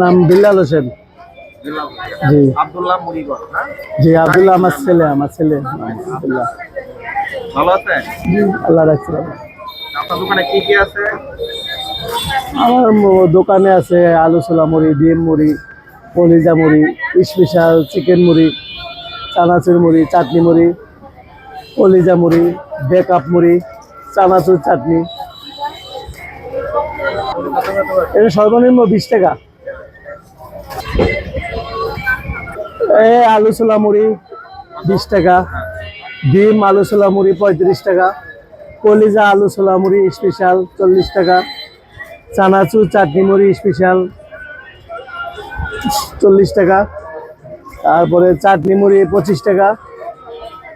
নাম বিল্লাল হোসেন। জি। জি আব্দুল্লাহ আমার ছেলে আমার ছেলে। আব্দুল্লাহ। ভালো আছে আল্লাহ রাখছে আপনার দোকানে কি কি আছে? আমার দোকানে আছে আলু ছোলা মুড়ি ডিম মুড়ি কলিজা মুড়ি স্পেশাল চিকেন মুড়ি চানাচুর মুড়ি চাটনি মুড়ি কলিজা মুড়ি বেকআপ মুড়ি চানাচুর চাটনি। এটা সর্বনিম্ন বিশ টাকা। এ আলু ছোলা মুড়ি বিশ টাকা, ডিম আলু ছোলা মুড়ি পঁয়ত্রিশ টাকা, কলিজা আলু ছোলা মুড়ি স্পেশাল চল্লিশ টাকা, চানাচুর চাটনি মুড়ি স্পেশাল চল্লিশ টাকা, তারপরে চাটনি মুড়ি পঁচিশ টাকা,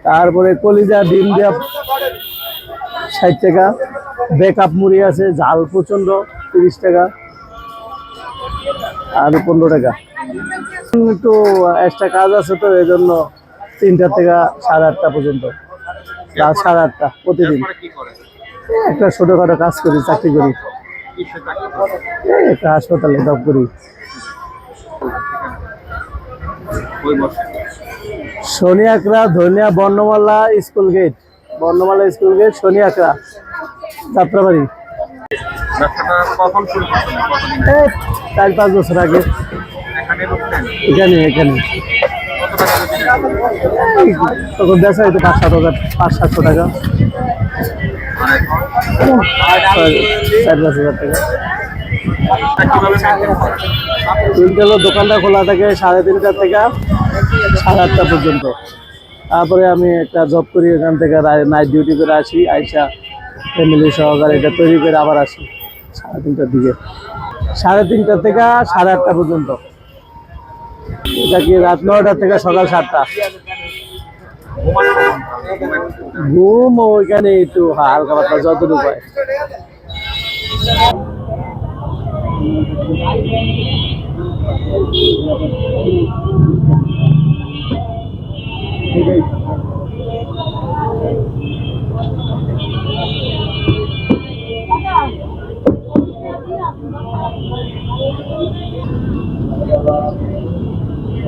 তারপরে কলিজা ডিম দেওয়া ষাট টাকা বেকআপ মুড়ি আছে ঝাল প্রচণ্ড তিরিশ টাকা, আর পনেরো টাকা। একটু এক্সট্রা কাজ আছে তো, এই জন্য তিনটা থেকে সাড়ে আটটা পর্যন্ত। সাড়ে আটটা প্রতিদিন। একটা ছোটোখাটো কাজ করি, চাকরি করি। একটা হাসপাতালে জব করি। Shani Akra Dhania, Barnamala school gate Barnamala school gate Shani Akra Jatrabari. এই, চার পাঁচ বছর আগে। এখানে এখানে। তখন হয়তো পাঁচ, সাত হাজার, পাঁচ, সাতশো টাকা। দোকানটা খোলা থাকে সাড়ে তিনটা থেকে সাড়ে আটটা পর্যন্ত। তারপরে আমি একটা জব করি, এখান থেকে নাইট ডিউটি করে আসি, আইসা ফ্যামিলি সহকারে এটা তৈরি করে আবার আসি সাড়ে তিনটার দিকে। সাড়ে তিনটা থেকে সাড়ে আটটা পর্যন্ত। নাকি রাত নটা থেকে সকাল সাতটা ঘুম ওইখানে একটু হালকা পাতলা যতটুকু হয় Thank you.